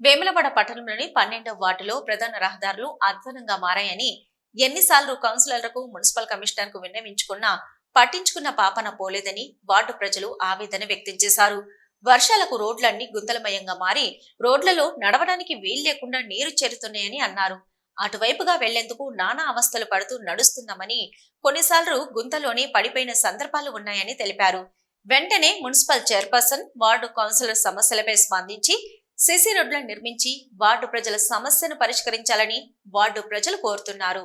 వేములవాడ పట్టణంలోని పన్నెండవ వార్డులో ప్రధాన రహదారులు అధ్వానంగా మారాయని ఎన్నిసార్లు కౌన్సిలర్లకు మున్సిపల్ కమిషనర్కు విన్నవించుకున్నా పట్టించుకున్న పాపన పోలేదని వార్డు ప్రజలు ఆవేదన వ్యక్తం చేశారు. వర్షాలకు రోడ్లన్నీ గుంతలమయంగా మారి రోడ్లలో నడవడానికి వీలు లేకుండా నీరు చేరుతున్నాయని అన్నారు. అటువైపుగా వెళ్ళేందుకు నానా అవస్థలు పడుతూ నడుస్తున్నామని కొన్నిసార్లు గుంతలోనే పడిపోయిన సందర్భాలు ఉన్నాయని తెలిపారు. వెంటనే మున్సిపల్ చైర్పర్సన్ వార్డు కౌన్సిలర్ సమస్యలపై స్పందించి సిసి రోడ్లను నిర్మించి వార్డు ప్రజల సమస్యను పరిష్కరించాలని వార్డు ప్రజలు కోరుతున్నారు.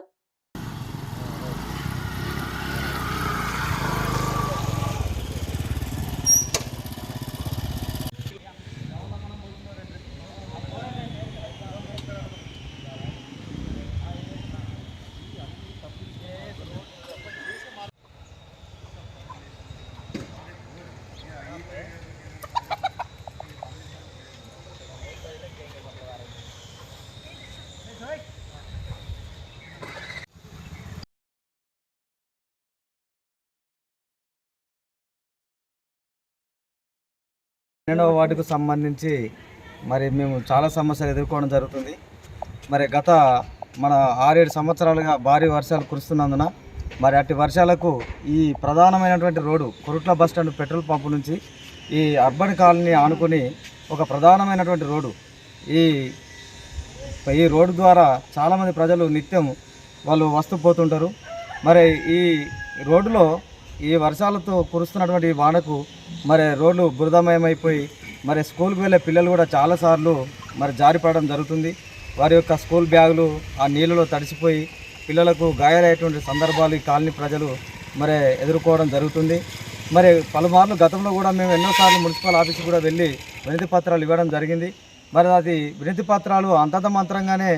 పన్నెండవ వార్డుకు సంబంధించి మరి మేము చాలా సమస్యలు ఎదుర్కోవడం జరుగుతుంది. మరి గత మన ఆరేడు సంవత్సరాలుగా భారీ వర్షాలు కురుస్తున్నందున మరి అట్టి వర్షాలకు ఈ ప్రధానమైనటువంటి road Korutla bus stand petrol pump నుంచి ఈ అర్బన్ కాలనీ ఆనుకుని ఒక ప్రధానమైనటువంటి రోడ్డు ఈ ఈ రోడ్డు ద్వారా చాలామంది ప్రజలు నిత్యం వాళ్ళు వస్తూ పోతుంటారు. మరి ఈ రోడ్డులో ఈ వర్షాలతో కురుస్తున్నటువంటి వానకు మరి రోడ్లు బురదమయమైపోయి మరి స్కూల్కి వెళ్ళే పిల్లలు కూడా చాలాసార్లు మరి జారిపడడం జరుగుతుంది. వారి యొక్క స్కూల్ బ్యాగులు ఆ నీళ్ళలో తడిసిపోయి పిల్లలకు గాయాలయ్యేటువంటి సందర్భాలు ఈ కాలనీ ప్రజలు మరి ఎదుర్కోవడం జరుగుతుంది. మరి పలుమార్లు గతంలో కూడా మేము ఎన్నోసార్లు మున్సిపల్ ఆఫీస్కి కూడా వెళ్ళి వినతి పత్రాలు ఇవ్వడం జరిగింది. మరి అది వినతి పత్రాలు అంతతమంత్రంగానే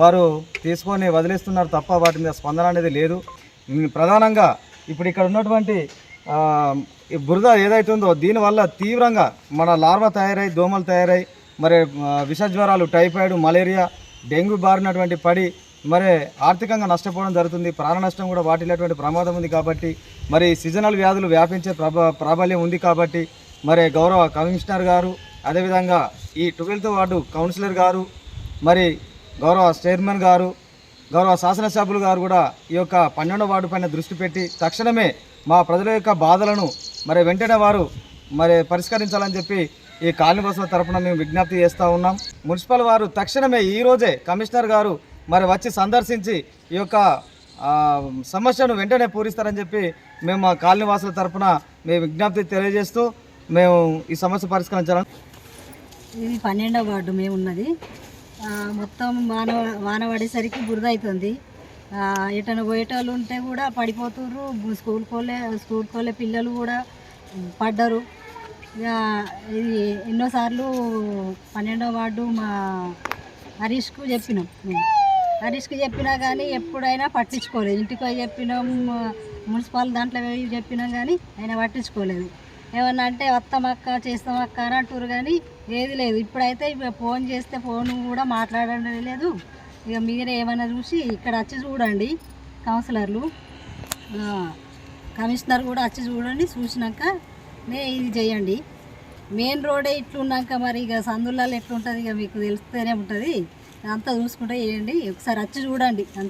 వారు తీసుకొని వదిలేస్తున్నారు తప్ప వాటి మీద స్పందన అనేది లేదు. ప్రధానంగా ఇప్పుడు ఇక్కడ ఉన్నటువంటి ఈ బురద ఏదైతుందో దీనివల్ల తీవ్రంగా మన లార్వా తయారై దోమలు తయారై మరి విష జ్వరాలు టైఫాయిడ్ మలేరియా డెంగ్యూ బారినటువంటి పడి మరి ఆర్థికంగా నష్టపోవడం జరుగుతుంది. ప్రాణ నష్టం కూడా వాటిల్లేటువంటి ప్రమాదం ఉంది కాబట్టి మరి సీజనల్ వ్యాధులు వ్యాపించే ప్రాబల్యం ఉంది కాబట్టి మరి గౌరవ కమిషనర్ గారు అదేవిధంగా ఈ ట్వెల్త్ వార్డు కౌన్సిలర్ గారు మరి గౌరవ చైర్మన్ గారు గౌరవ శాసనసభ్యులు గారు కూడా ఈ యొక్క పన్నెండవ వార్డు పైన దృష్టి పెట్టి తక్షణమే మా ప్రజల యొక్క బాధలను మరి వెంటనే వారు మరి పరిష్కరించాలని చెప్పి ఈ కాలనీ బస్సుల తరపున మేము విజ్ఞప్తి చేస్తూ ఉన్నాం. మున్సిపల్ వారు తక్షణమే ఈరోజే కమిషనర్ గారు మరి వచ్చి సందర్శించి ఈ యొక్క సమస్యను వెంటనే పూరిస్తారని చెప్పి మేము మా కాలనీ వాసుల తరపున మేము విజ్ఞప్తి తెలియజేస్తూ మేము ఈ సమస్య పరిష్కరించాలని ఇది పన్నెండవ వార్డు మేము ఉన్నది మొత్తం వాన వాన పడేసరికి బురద అవుతుంది ఎటన పోయేటోళ్ళు ఉంటే కూడా పడిపోతుర్రు. స్కూల్ కోలే స్కూల్ కోలే పిల్లలు కూడా పడ్డరు. ఇక ఇది ఎన్నోసార్లు పన్నెండో వార్డు మా హరీష్కు చెప్పినాం. మేము హరీష్కి చెప్పినా కానీ ఎప్పుడైనా పట్టించుకోలేదు. ఇంటికి పోయి చెప్పినాం మున్సిపాల్ దాంట్లో పోయి చెప్పినాం కానీ ఆయన పట్టించుకోలేదు. ఏమన్నా అంటే వస్తామక్క చేస్తామక్క అని అంటారు కానీ ఏది లేదు. ఇప్పుడైతే ఇక ఫోన్ చేస్తే ఫోన్ కూడా మాట్లాడడం లేదు. ఇక మీరే ఏమైనా చూసి ఇక్కడ వచ్చి చూడండి కౌన్సిలర్లు. కమిషనర్ కూడా వచ్చి చూడండి చూసినాక నే ఇది చేయండి. మెయిన్ రోడే ఇట్లున్నాక మరి ఇక సందులలో ఎట్లుంటుంది ఇక మీకు తెలిస్తేనే ఉంటుంది. అంతా చూసుకుంటే చేయండి. ఒకసారి వచ్చి చూడండి.